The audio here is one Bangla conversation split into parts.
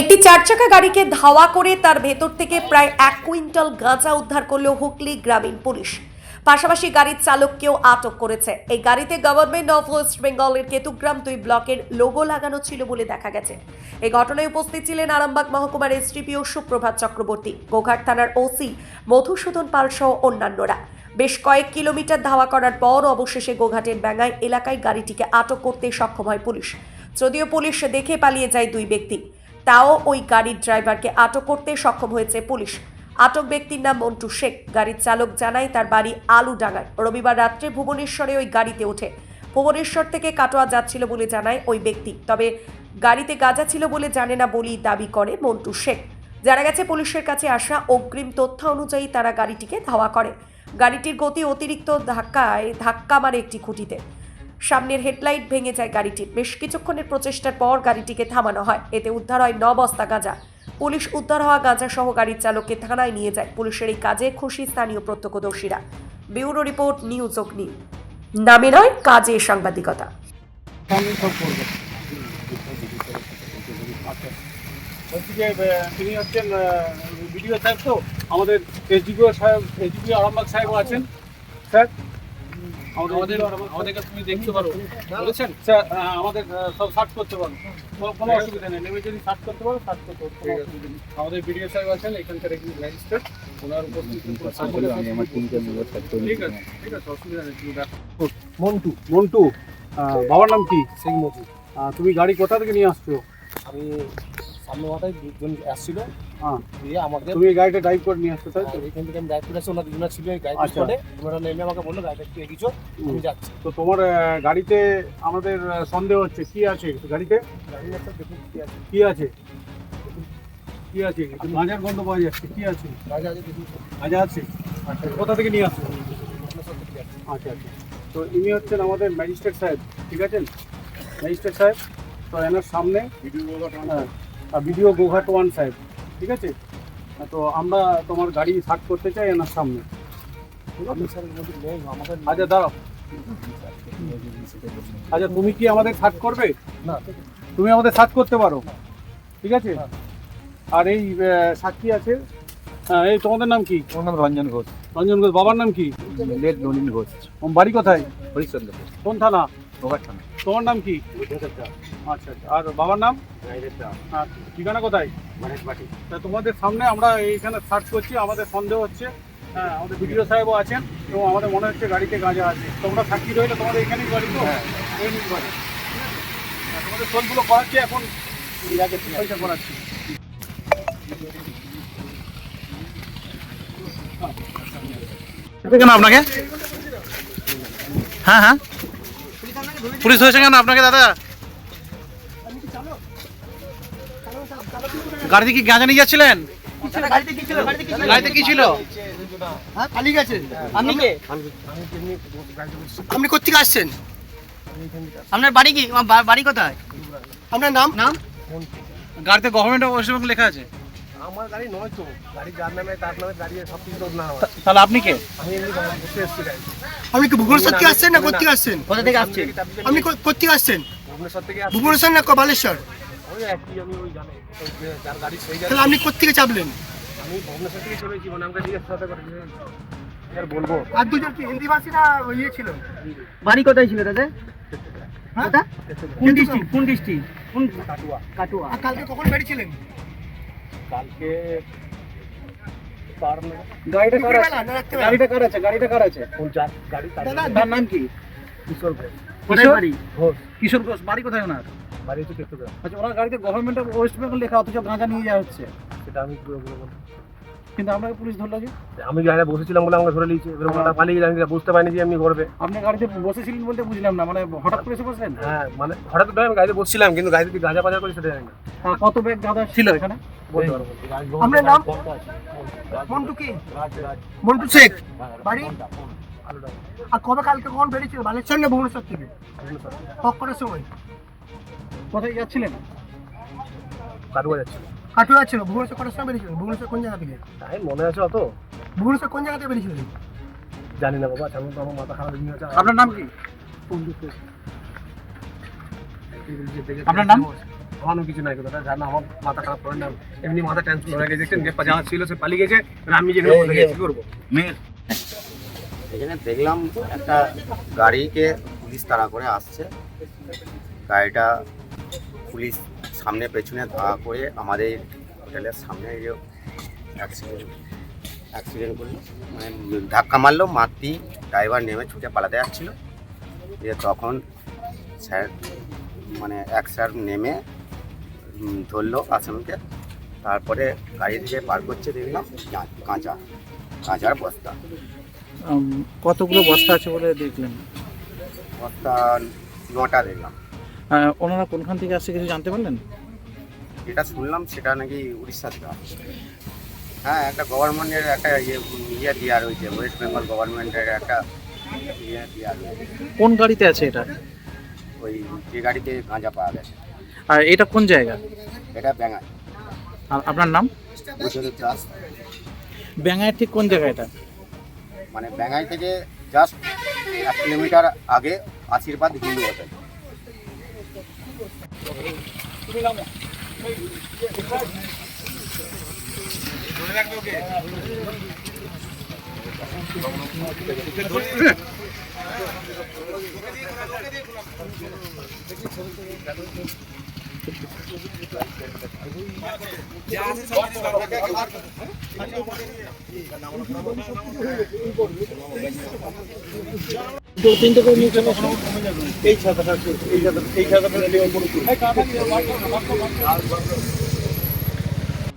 একটি চার চাকা গাড়িকে ধাওয়া করে তার ভেতর থেকে প্রায় এক কুইন্টাল গাঁজা উদ্ধার করল হুগলি গ্রামীণ পুলিশ। পাশাপাশি গাড়ির চালককেও আটক করেছে। এই গাড়িতে গভর্নমেন্ট অফ ওয়েস্ট বেঙ্গলের কেতুগ্রাম দুই ব্লকের লোগো লাগানো ছিল বলে দেখা গেছে। এই ঘটনায় উপস্থিত ছিলেন আরামবাগ মহকুমার এসডিপিও সুপ্রভাত চক্রবর্তী, গোঘাট থানার ওসি মধুসূদন পাল সহ অন্যান্যরা। বেশ কয়েক কিলোমিটার ধাওয়া করার পর অবশেষে গোঘাটের ব্যাঙ্গাই এলাকায় গাড়িটিকে আটক করতে সক্ষম হয় পুলিশ। যদিও পুলিশ দেখে পালিয়ে যায় দুই ব্যক্তি। তাও ওই গাড়ির ড্রাইভারকে আটক করতে সক্ষম হয়েছে পুলিশ। আটক ব্যক্তির নাম মন্টু শেখ। গাড়ির চালক জানায়, তার বাড়ি আলুডাঙ্গায়। রবিবার রাত্রে ভুবনেশ্বরে ওই গাড়িতে ওঠে। ভুবনেশ্বর থেকে কাটোয়া যাচ্ছিল বলে জানায় ওই ব্যক্তি। তবে গাড়িতে গাঁজা ছিল বলে জানে না বলেই দাবি করে মন্টু শেখ। জানা গেছে, পুলিশের কাছে আসা অগ্রিম তথ্য অনুযায়ী তারা গাড়িটিকে ধাওয়া করে। গাড়িটির গতি অতিরিক্ত ধাক্কায় ধাক্কা মারে একটি খুঁটিতে। সামনের হেডলাইট ভেঙে যায় গাড়িটির বেশ কিছুক্ষণের প্রচেষ্টার পর গাড়িটিকে থামানো হয়। এতে উদ্ধার হয় ন বস্তা গাঁজা। পুলিশ উদ্ধার হওয়া গাঁজা সহ গাড়ির চালককে থানায় নিয়ে যায়। পুলিশের এই কাজে খুশি স্থানীয় প্রত্যক্ষদর্শীরা। ব্যুরো রিপোর্ট, নিউজ অগ্নি। নামে নয়, কাজে সাংবাদিকতা। তিনি হচ্ছেন সাহেব আমাদের এসডিপিও সাহেব, এসডিপিও আরামবাগ সাহেবও আছেন। স্যার? আমাদের আমাদেরকে তুমি দেখতে পারো। বলেছেন? স্যার আমাদের সব সার্চ করতে পারো। কোনো- কোনো অসুবিধা নেই। নেমে যদি সার্চ করতে পারো সার্চ করতে পারো আমাদের বিডিও সাহেব আছেন এখানকার একজন ম্যাজিস্ট্রেট ওনার উপস্থিতি ঠিক আছে ঠিক আছে অসুবিধা নেই তুমি মন্টু মন্টু বাবার নাম কি? শেখ মজুর তুমি গাড়ি কোথা থেকে নিয়ে আসছো? আমি সামনে মাথায় দুজন আসছিল হ্যাঁ। দিয়ে আমাকে তুমি এই গাড়িটা ড্রাইভ করে নিয়ে আসছো তাই তো। এখান থেকে আমি ড্রাইভ করে আসছি ওনার দুজনা ছিল এই গাড়ি আচ্ছা। করে ওনারা নেমে আমাকে বলল গাড়িটা একটু এগিয়েছো আমি যাচ্ছি। তো তোমার গাড়িতে আমাদের সন্দেহ হচ্ছে কি আছে গাড়িতে? গাড়ির একটা দেখুন কি আছে। কি আছে? কি আছে? গাঁজার গন্ধ পাওয়া যাচ্ছে কি আছে? গাড়ি আছে দেখুন। গাঁজা আছে? আচ্ছা। কোথা থেকে নিয়ে আসছো। আচ্ছা আচ্ছা। তো ইনি হচ্ছেন আমাদের ম্যাজিস্ট্রেট সাহেব ঠিক আছেন? ম্যাজিস্ট্রেট সাহেব তো এনার সামনে হ্যাঁ আর বিডিও গোঘাট ওয়ান সাহেব। ঠিক আছে? তো আমরা তোমার গাড়ি সার্চ করতে চাই এনার সামনে। আচ্ছা দাঁড়াও। আচ্ছা তুমি কি আমাদের সার্চ করবে? না। তুমি আমাদের সার্চ করতে পারো। ঠিক আছে? আর এই সাক্ষী আছে। হ্যাঁ, এই তোমাদের নাম কি? আমার নাম রঞ্জন ঘোষ। রঞ্জন ঘোষ বাবার নাম কি? লেট নলিন ঘোষ। বাড়ি কোথায়? হরিশ্চন্দ্র ঘোষ কোন থানা? গোঘাট থানা। তোমার নাম কি? আচ্ছা আচ্ছা। আর বাবার নাম? আর ঠিকানা কোথায়? তা তোমাদের সামনে আমরা এইখানে সার্চ করছি আমাদের সন্দেহ হচ্ছে হ্যাঁ আমাদের বিডিও সাহেবও আছেন এবং আমাদের মনে হচ্ছে গাড়িতে গাঁজা আছে। তোমরা সাক্ষী রইলে তোমাদের এখানেই বাড়ি তো? এই নিজ বাড়ি। তোমাদের ফোনগুলো করাচ্ছি এখন পয়সা করাচ্ছি। আপনাকে? হ্যাঁ হ্যাঁ। পুলিশ ধরেছে কেন আপনাকে দাদা? গাড়িতে কি গাঁজা নিয়ে যাচ্ছিলেন? গাড়িতে কি ছিল? হ্যাঁ গেছে। আপনি কে? আপনি কোথেকে আসছেন? আপনার বাড়ি কি? বাড়ি কোথায়? আপনার নাম? নাম? গাড়িতে গভর্নমেন্ট অফ ওয়েস্ট বেঙ্গল লেখা আছে। আমার গাড়ি নয় তো। গাড়ি যার নামে তার নামে গাড়ি সব কিছু তোর না তাহলে আপনি কে? আমি এমনি বসে এসেছি গাড়ি। আপনি কি ভুবনেশ্বর থেকে আসছেন না কোথেকে আসছেন? কোথা থেকে আসছেন? আপনি কো- কোথেকে আসছেন? ভুবনেশ্বর থেকে ভুবনেশ্বর না বালেশ্বর ওই একই আমি ওই জানে যার গাড়ি সেই তাহলে আপনি কোথেকে চাপলেন? আমি ভুবনেশ্বর থেকে চলেছি মানে আমাকে জিজ্ঞেস করতে পারি আর বলব? আর দুজন কি হিন্দি ভাষী না ইয়ে ছিল? বাড়ি কোথায় ছিল দাদা হ্যাঁ? কোন ডিস্ট্রিক্ট? কোন ডিস্ট্রিক্ট? কোন কাটুয়া। কাটুয়া। কালকে কখন বেরিয়েছিলেন কালকে গাড়িটা কার আছে? দুপুরবেলা না রাত্রেবেলা? গাড়িটা কার আছে? গাড়িটা কার আছে? গাড়ি তার নাম কি? কিশোর কিশোর? ঘোষ। কিশোর ঘোষ বাড়ি কোথায় ওনার? বাড়ি হচ্ছে কেতুগ্রাম আচ্ছা ওনার গাড়িতে গভর্নমেন্ট অফ ওয়েস্ট বেঙ্গল লেখা অথচ গাঁজা নিয়ে যাওয়া হচ্ছে। সেটা আমি পুরো পুরো কিন্তু আপনাকে পুলিশ ধরলো যে? আমি গাড়িতে বসেছিলাম বলে আমাকে ধরে নিয়েছে এবার ওটা পালিয়ে গেলে আমি বুঝতে পারিনি যে আমি করবে। আপনি গাড়িতে বসেছিলেন বলতে বুঝলাম না মানে হঠাৎ করে এসে বসলেন? হ্যাঁ মানে হঠাৎ করে আমি গাড়িতে বসছিলাম কিন্তু গাড়িতে গাঁজা পাজা করি সেটা জানি না। কত ব্যাগ গাঁজা ছিল? এখানে। আপনার নাম মন্টু কি? মন্টু শেখ। বাড়ি? আর কবে কালকে কখন বেরিয়েছিল? বালেশ্বর না ভুবনেশ্বর থেকে? কখনের সময়। কোথায় যাচ্ছিলেন? কাটুয়া যাচ্ছিল কাটুয়া ছিল। ভুবনেশ্বর কটার সময় বেরিয়েছিলেন ভুবনেশ্বর কোন জায়গা থেকে? তাই মনে আছে অত? ভুবনেশ্বর কোন জায়গা থেকে বেরিয়েছিলেন জানি না বাবা তেমন তো আমার মাথা খারাপ হয়ে আপনার নাম কি? আপনার নাম? আমার কিছু নাই কথা জানো আমার মাথা খারাপ করে না। এমনি মাথা টেনশন হয়ে গেছে দেখছেন যে যা ছিল সে পালিয়ে গেছে আর আমি যেখানে বসে গেছি কি করব? এখানে দেখলাম একটা গাড়িকে পুলিশ তাড়া করে আসছে। গাড়িটা পুলিশ সামনে পেছনে ধাওয়া করে আমাদের হোটেলের সামনে এই যে অ্যাক্সিডেন্ট অ্যাক্সিডেন্ট করল। মানে ধাক্কা মারলো মারতি ড্রাইভার নেমে ছুটে পালাতে যাচ্ছিল। দিয়ে তখন স্যার মানে এক স্যার নেমে ধরলো আসামিকে। তারপরে গাড়ি থেকে পার করছে দেখলাম কাঁচা কাঁচার বস্তা। কতগুলো বস্তা আছে বলে দেখলেন? বস্তা নটা দেখলাম। আহ, ওনারা কোনখান থেকে আসছে কিছু জানতে পারলেন? যেটা শুনলাম সেটা নাকি উড়িষ্যা থেকে হ্যাঁ একটা গভর্নমেন্টের একটা ইয়ে ইয়ে দেওয়া রয়েছে ওয়েস্ট বেঙ্গল গভর্নমেন্টের একটা ইয়ে দেওয়া রয়েছে। কোন গাড়িতে আছে এটা? ওই যে গাড়িতে গাঁজা পাওয়া গেছে। আর এটা কোন জায়গা? এটা ব্যাঙায় আর আপনার নাম? চাষ ব্যাঙায় ঠিক কোন জায়গা এটা? মানে ব্যাঙাই থেকে জাস্ট এক কিলোমিটার আগে আশীর্বাদ হিন্দু হোটেল।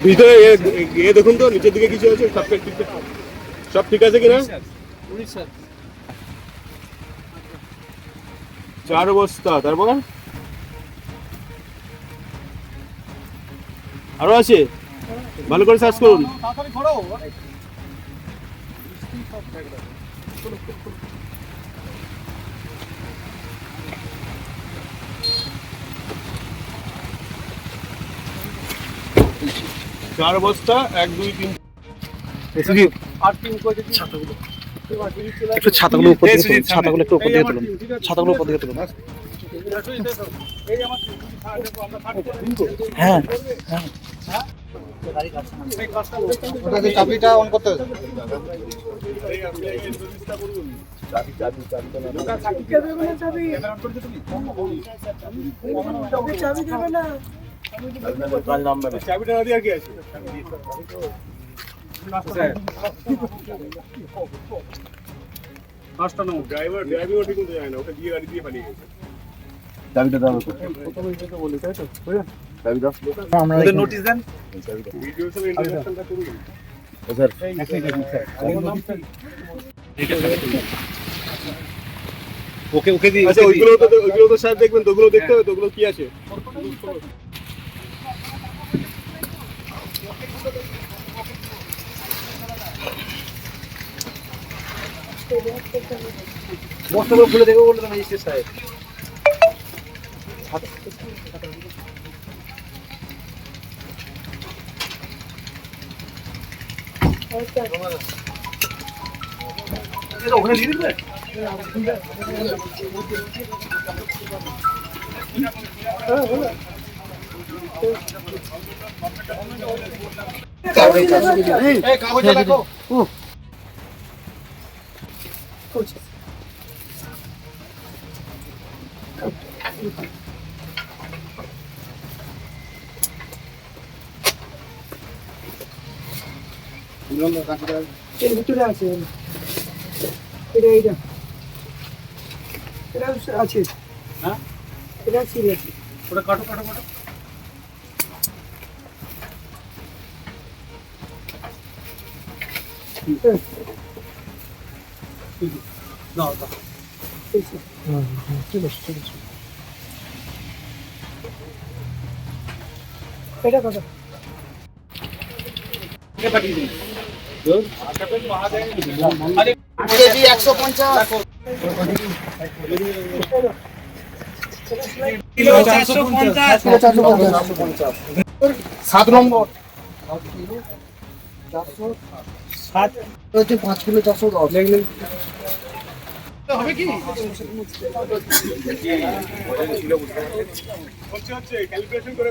ভিতরে গিয়ে দেখুন তো নিচের দিকে কিছু আছে সব ঠিক সব ঠিক আছে কিনা? চার বস্তা তারপর? আরও আছে? ভালো করে সার্চ করুন। চার বস্তা এক দুই তিন। একটু ছাতাগুলো উপর দিকে তুলুন ছাতাগুলো একটু উপর দিকে তুলুন ছাতাগুলো উপর দিকে তুলুন। হ্যাঁ। চাবিটা অন করতে হবে। চাবিটা না দিয়ে কি আছে পাঁচটা ড্রাইভার ড্রাইভিংও ঠিক মতো যায় না ওটা দিয়ে গাড়ি দিয়ে পালিয়ে গেছে। চাবিটা দাও। নোটিশ দেন। ওকে ওকে দিই আচ্ছা ওইগুলো তো ওইগুলো তো স্যার দেখবেন তো ওগুলো দেখতে হবে তো ওগুলো কি আছে? বস্তাগুলো খুলে দেখব বলে তো ম্যাজিস্ট্রেট সাহেব ওখানে দিয়ে দিবে এই কাগজে রাখো এর ভিতরে আছে এটা এইটা এটা আছে হ্যাঁ? এটা সিরিয়াস ওটা কাটো কাটো কাটো দাও দাও ঠিক আছে ঠিক আছে এটা কত কেজি একশো পঞ্চাশ সাত নম্বর। পাঁচ কিলো চারশো দশ হচ্ছে হচ্ছে ক্যালিব্রেশন করে